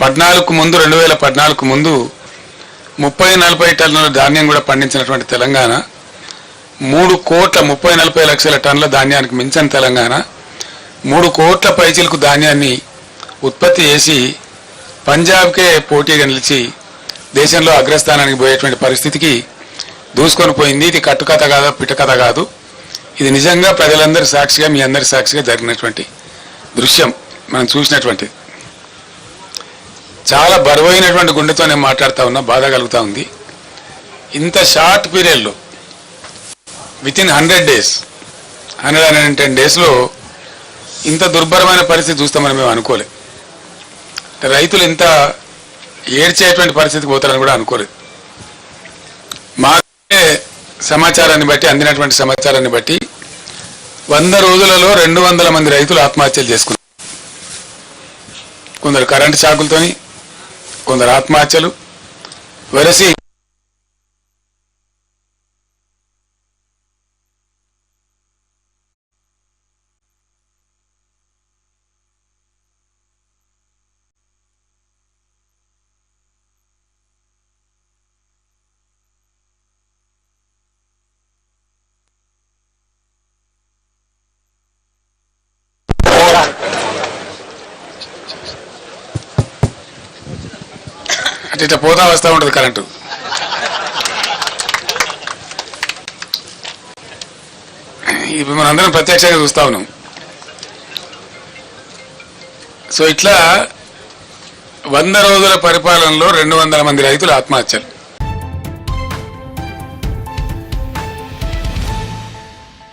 పద్నాలుగు ముందు రెండు వేల పద్నాలుగు ముందు ముప్పై నలభై టన్నుల ధాన్యం కూడా పండించినటువంటి తెలంగాణ మూడు కోట్ల ముప్పై నలభై లక్షల టన్నుల ధాన్యానికి మించిన తెలంగాణ మూడు కోట్ల పైచిలకు ధాన్యాన్ని ఉత్పత్తి చేసి పంజాబ్కే పోటీగా నిలిచి దేశంలో అగ్రస్థానానికి పోయేటువంటి పరిస్థితికి దూసుకొని పోయింది. ఇది కట్టుకథ కాదు పిట్టకథ కాదు. ఇది నిజంగా ప్రజలందరి సాక్షిగా మీ అందరి సాక్షిగా జరిగినటువంటి దృశ్యం. మనం చూసినటువంటిది చాలా బరువైనటువంటి గుండెతో నేను మాట్లాడుతూ ఉన్నా బాధ కలుగుతూ ఉంది. ఇంత షార్ట్ పీరియడ్లో with in hundred days hundred hundred ten డేస్లో ఇంత దుర్భరమైన పరిస్థితి చూస్తామని మేము అనుకోలే. రైతులు ఇంత ఏడ్చేటువంటి పరిస్థితికి పోతారని కూడా అనుకోలేదు. మా సమాచారాన్ని బట్టి అందినటువంటి సమాచారాన్ని బట్టి వంద రోజులలో రెండు వందల మంది రైతులు ఆత్మహత్యలు చేసుకున్నారు. కొందరు కరెంటు షాకులతోని కొందరు ఆత్మహత్యలు వెరసి ఇట్లా పోతా వస్తూ ఉంటుంది కరెంటు. ఇప్పుడు మనందరం ప్రత్యక్షంగా చూస్తా ఉన్నాం. సో ఇట్లా వంద రోజుల పరిపాలనలో రెండు వందల మంది రైతులు ఆత్మహత్యలు.